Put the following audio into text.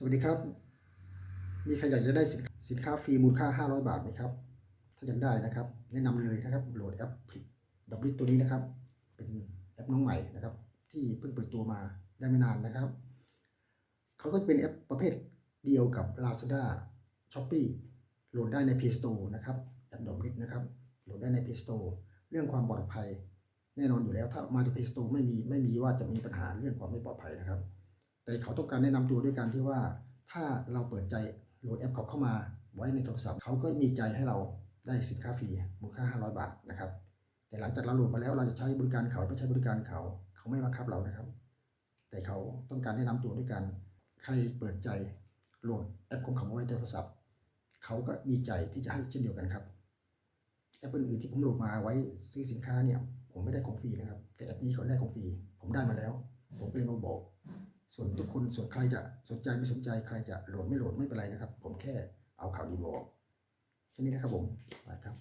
สวัสดีครับ มีใครอยากจะได้สินค้าฟรีมูลค่า 500 บาทไหมครับ ถ้าอยากได้นะครับ แนะนำเลยนะครับ โหลดแอปดับลิตัวนี้นะครับ เป็นแอปน้องใหม่นะครับ ที่เพิ่งเปิดตัวมาได้ไม่นานนะครับ เขาก็จะเป็นแอปประเภทเดียวกับ Lazada Shopee โหลดได้ใน Play Store นะครับ แอปดอกลินะครับ โหลดได้ใน Play Store เรื่องความปลอดภัย แน่นอนอยู่แล้ว ถ้ามาจาก Play Store ไม่มีไม่มีว่าจะมีปัญหาเรื่องความไม่ปลอดภัยนะครับ แต่เขาต้องการแนะนำตัวด้วยการที่ว่าถ้าเราเปิดใจโหลดแอปเขาเข้ามาไว้ในโทรศัพท์เขาก็มีใจให้เราได้สินค้าฟรีมูลค่า 500 บาทนะครับ แต่หลังจากเราโหลดมาแล้วเราจะใช้บริการเขาไม่ใช้บริการเขา เขาไม่บังคับเรานะครับ แต่เขาต้องการแนะนำตัวด้วยกันใครเปิดใจโหลดแอปของเขามาไว้ในโทรศัพท์ เขาก็มีใจที่จะให้เช่นเดียวกันครับแอปอื่นๆที่ผมโหลดมาไว้ซื้อสินค้าเนี่ย ผมไม่ได้ของฟรีนะครับ แต่แอปนี้เขาได้ของฟรีผมได้มาแล้ว ผมก็เลยมาบอก ส่วนทุกคนส่วนใครจะสนใจไม่สนใจใครจะโหลดไม่โหลดไม่เป็นไรนะครับ ผมแค่เอาข่าวดีบอกแค่นี้นะครับผมไปครับ